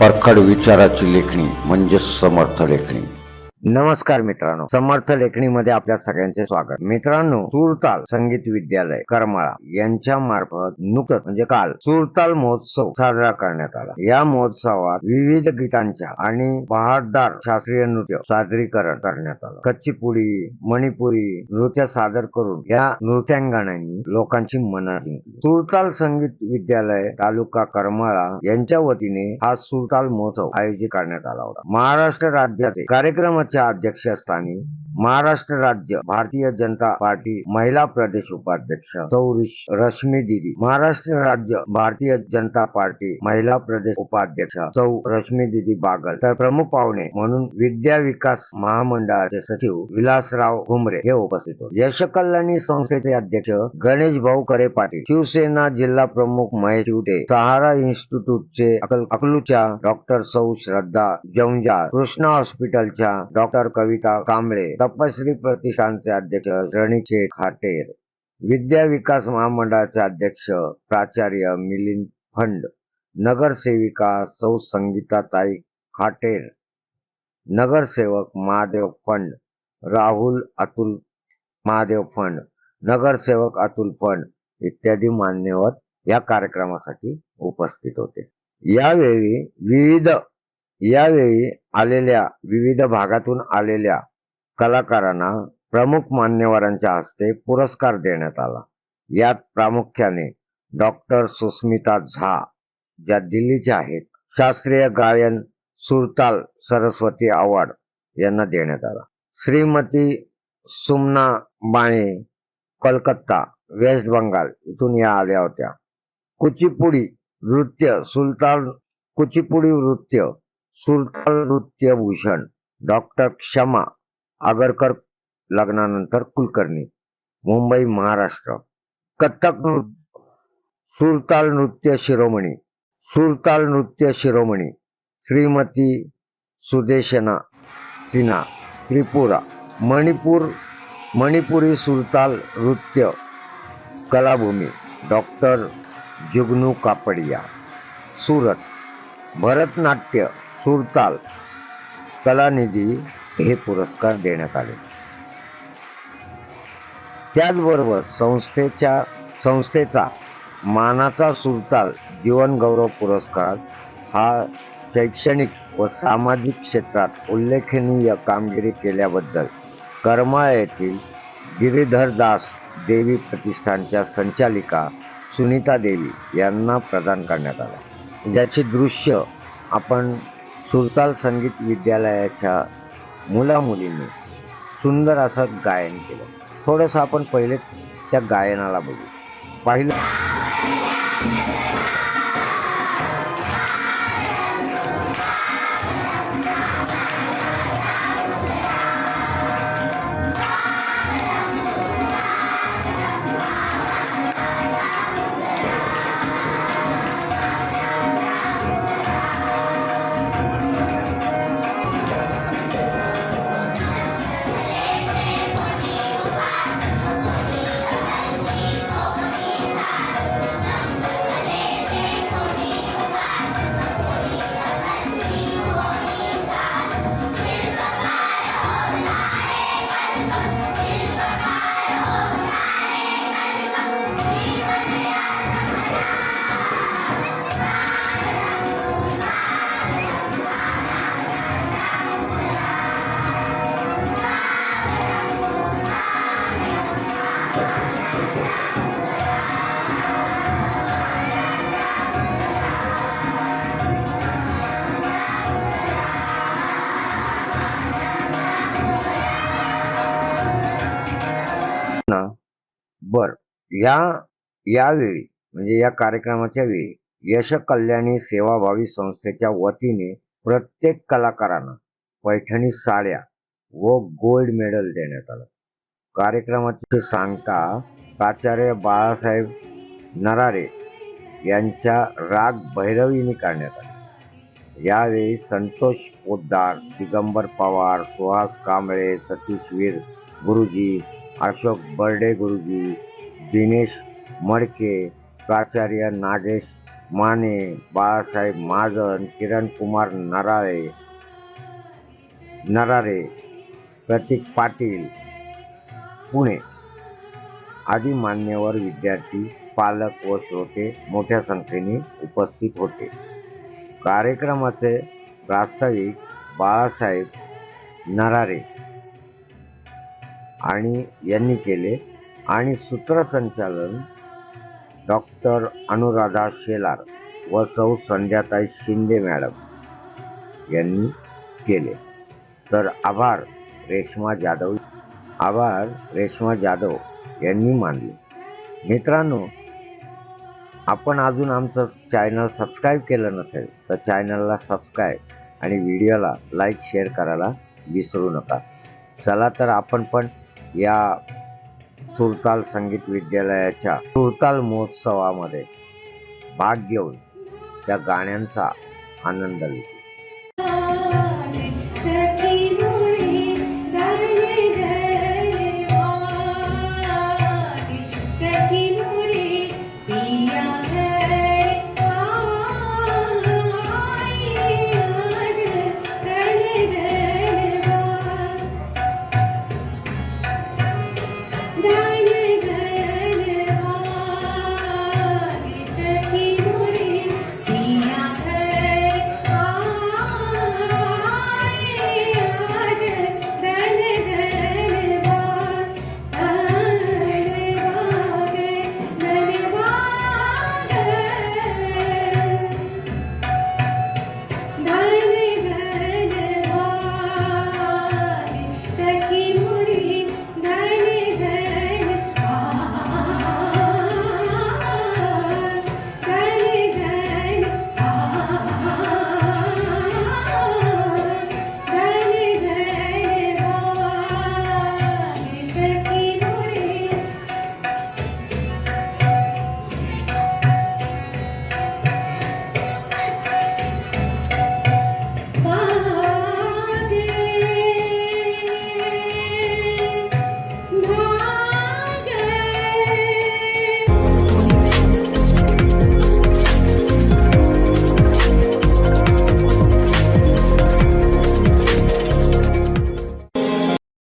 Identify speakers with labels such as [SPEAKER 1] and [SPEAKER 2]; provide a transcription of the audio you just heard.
[SPEAKER 1] परखड विचाराची लेखणी म्हणजे समर्थ लेखणी. नमस्कार मित्रांनो समर्थ लेखणीमध्ये आपल्या सगळ्यांचे स्वागत. मित्रांनो सुरताल संगीत विद्यालय करमाळा यांच्या मार्फत नुकतंच म्हणजे काल सुरताल महोत्सव साजरा करण्यात आला. या महोत्सवात विविध गीतांच्या आणि बहारदार शास्त्रीय नृत्य सादरीकरण करण्यात आलं. कच्चीपुडी मणिपुरी नृत्य सादर करून या नृत्यांगणांनी लोकांची मनं जिंकली. सुरताल संगीत विद्यालय तालुका करमाळा यांच्या वतीने हा सुरताल महोत्सव आयोजित करण्यात आला होता. महाराष्ट्र राज्याचे कार्यक्रमाचे अध्यक्षस्थानी महाराष्ट्र राज्य भारतीय जनता पार्टी महिला प्रदेश उपाध्यक्ष सौरिश रश्मी दिदी. महाराष्ट्र राज्य भारतीय जनता पार्टी महिला प्रदेश उपाध्यक्ष सौ रश्मी दिदी बागल. तर प्रमुख पाहुणे म्हणून विद्या विकास महामंडळाचे सचिव विलासराव घुमरे हे उपस्थित होते. यशकल्याणी संस्थेचे अध्यक्ष गणेश भाऊ करे पाटील. शिवसेना जिल्हा प्रमुख महेश शिवटे सहारा इन्स्टिट्यूटचे अकलूच्या डॉक्टर सौ श्रद्धा जौंजा कृष्णा हॉस्पिटलच्या डॉक्टर कविता कांबळे. तपश्री प्रतिष्ठानचे अध्यक्ष रणीचे खाटेर विद्या विकास महामंडळाचे अध्यक्ष प्राचार्य मिलिंद फंड नगरसेविका सौ संगीताताई खाटेर नगरसेवक महादेव फंड राहुल अतुल महादेव फंड नगरसेवक अतुल फंड इत्यादी मान्यवर या कार्यक्रमासाठी उपस्थित होते. यावेळी विविध यावेळी आलेल्या विविध भागातून आलेल्या कलाकारांना प्रमुख मान्यवरांच्या हस्ते पुरस्कार देण्यात आला. यात प्रामुख्याने डॉक्टर सुस्मिता झा ज्या दिल्लीच्या आहेत शास्त्रीय गायन सुरताल सरस्वती अवॉर्ड यांना देण्यात आला. श्रीमती सुमना बाणे कलकत्ता वेस्ट बंगाल इथून या आल्या होत्या. कुचिपुडी नृत्य सुलतान कुचिपुडी नृत्य सुलतान नृत्य भूषण डॉक्टर क्षमा आगरकर लग्नानंतर कुलकर्णी मुंबई महाराष्ट्र. कथ्थक नृत्य सुरताल नृत्य शिरोमणी सुरताल नृत्य शिरोमणी श्रीमती सुदेशना सिन्हा त्रिपुरा मणिपूर मणिपुरी सुरताल नृत्य कलाभूमी डॉक्टर जुगनू कापडिया सुरत भरतनाट्य सुरताल कलानिधी हे पुरस्कार देण्यात आले. त्याचबरोबर संस्थेच्या संस्थेचा मानाचा सुरताल जीवनगौरव पुरस्कार हा शैक्षणिक व सामाजिक क्षेत्रात उल्लेखनीय कामगिरी केल्याबद्दल करमाळा येथील गिरीधर दास देवी प्रतिष्ठानच्या संचालिका सुनीता देवी यांना प्रदान करण्यात आला. ज्याचे दृश्य आपण सुरताल संगीत विद्यालयाच्या मुलामुलींनी सुंदर असं गायन केलं. थोडंसं आपण पहिले त्या गायनाला बघू. पाहिलं या यावेळी म्हणजे या कार्यक्रमाच्या वेळी यश कल्याणी सेवाभावी संस्थेच्या वतीने प्रत्येक कलाकारांना पैठणी साड्या व गोल्ड मेडल देण्यात आलं. कार्यक्रमाची सांगता प्राचार्य बाळासाहेब नरारे यांच्या राग भैरवीने काढण्यात आले. यावेळी संतोष पोद्दार दिगंबर पवार सुहास कांबळे सतीश वीर गुरुजी अशोक बर्डे गुरुजी दिनेश मडके प्राचार्य नागेश माने बाळासाहेब महाजन किरण कुमार नराळे नरारे प्रतीक पाटील पुणे आदी मान्यवर विद्यार्थी पालक व श्रोते मोठ्या संख्येने उपस्थित होते. कार्यक्रमाचे प्रास्ताविक बाळासाहेब नरारे आणि यांनी केले आणि सूत्रसंचालन डॉक्टर अनुराधा शेलार व सौ संध्याताई शिंदे मॅडम यांनी केले. तर आभार रेश्मा जाधव. आभार रेश्मा जाधव यांनी मानले. मित्रांनो आपण अजून आमचं चॅनल सबस्क्राईब केलं नसेल तर चॅनलला सबस्क्राईब आणि व्हिडिओला लाईक शेअर करायला विसरू नका. चला तर आपण पण या सुरताल संगीत विद्यालयाच्या सुरताल महोत्सवामध्ये भाग घेऊन त्या गाण्यांचा आनंद लुटू